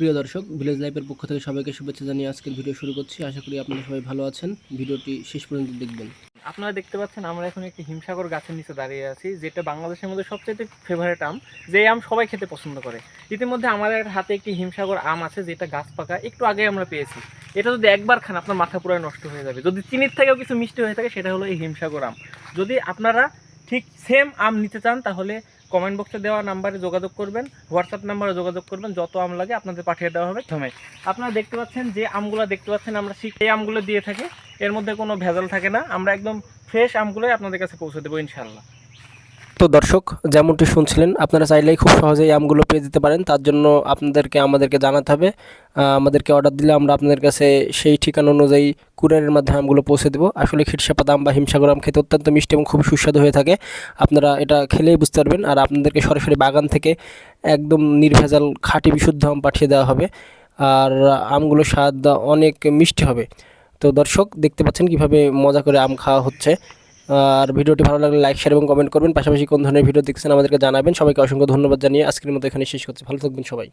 প্রিয় দর্শক ভিলেজ লাইফের পক্ষ থেকে সবাইকে শুভেচ্ছা জানিয়ে আজকের ভিডিও শুরু করছি। আশা করি আপনারা সবাই ভালো আছেন। ভিডিওটি শেষ পর্যন্ত দেখবেন। আপনারা দেখতে পাচ্ছেন, আমরা এখন একটি হিমসাগর গাছের নিচে দাঁড়িয়ে আছি, যেটা বাংলাদেশের মধ্যে সবচেয়ে ফেভারিট আম, যে আম সবাই খেতে পছন্দ করে। ইতিমধ্যে আমাদের হাতে একটি হিমসাগর আম আছে, যেটা গাছ পাকা, একটু আগে আমরা পেয়েছি। এটা যদি একবার খান, আপনার মাথা পুরো নষ্ট হয়ে যাবে। যদি চিনির থেকেও কিছু মিষ্টি হয়ে থাকে, সেটা হলো এই হিমসাগর আম। যদি আপনারা ঠিক সেম আম নিতে চান তাহলে কমেন্ট বক্সে দেওয়া নাম্বারে যোগাযোগ করবেন হোয়াটসঅ্যাপ নাম্বারে যোগাযোগ করবেন যত আম লাগে আপনাদের পাঠিয়ে দেওয়া হবে। প্রথমে। আপনারা দেখতে পাচ্ছেন যে আমগুলো দেখতে পাচ্ছেন আমরা সেই আমগুলো দিয়ে থাকি এর মধ্যে কোনো ভেজাল থাকে না আমরা একদম ফ্রেশ আমগুলোই আপনাদের কাছে পৌঁছে দেবো ইনশাল্লাহ তো দর্শক, যেমনটি শুনছিলেন, আপনারা চাইলেই খুব সহজেই আমগুলো পেয়ে যেতে পারেন। তার জন্য আপনাদেরকে, আমাদেরকে জানাতে হবে। আমাদেরকে অর্ডার দিলে আমরা আপনাদের কাছে সেই ঠিকানা অনুযায়ী কুরিয়ারের মাধ্যমে আমগুলো পৌঁছে দেবো। আসলে খিটসাপাত আম বা হিমসাগর আম খেতে অত্যন্ত মিষ্টি এবং খুব সুস্বাদু হয়ে থাকে। আপনারা এটা খেলেই বুঝতে পারবেন। আর আপনাদেরকে সরাসরি বাগান থেকে একদম নির্ভেজাল খাঁটি বিশুদ্ধ আম পাঠিয়ে দেওয়া হবে। আর আমগুলোর স্বাদ অনেক মিষ্টি হবে। তো দর্শক, দেখতে পাচ্ছেন কীভাবে মজা করে আম খাওয়া হচ্ছে। আর ভিডিওটি ভালো লাগলে লাইক শেয়ার এবং কমেন্ট করবেন। পাশাপাশি কোন ধরনের ভিডিও দেখছেন আমাদেরকে জানাবেন। সবাইকে অসংখ্য ধন্যবাদ জানিয়ে আজকের মতো এখানে শেষ করছি। ভালো থাকবেন সবাই।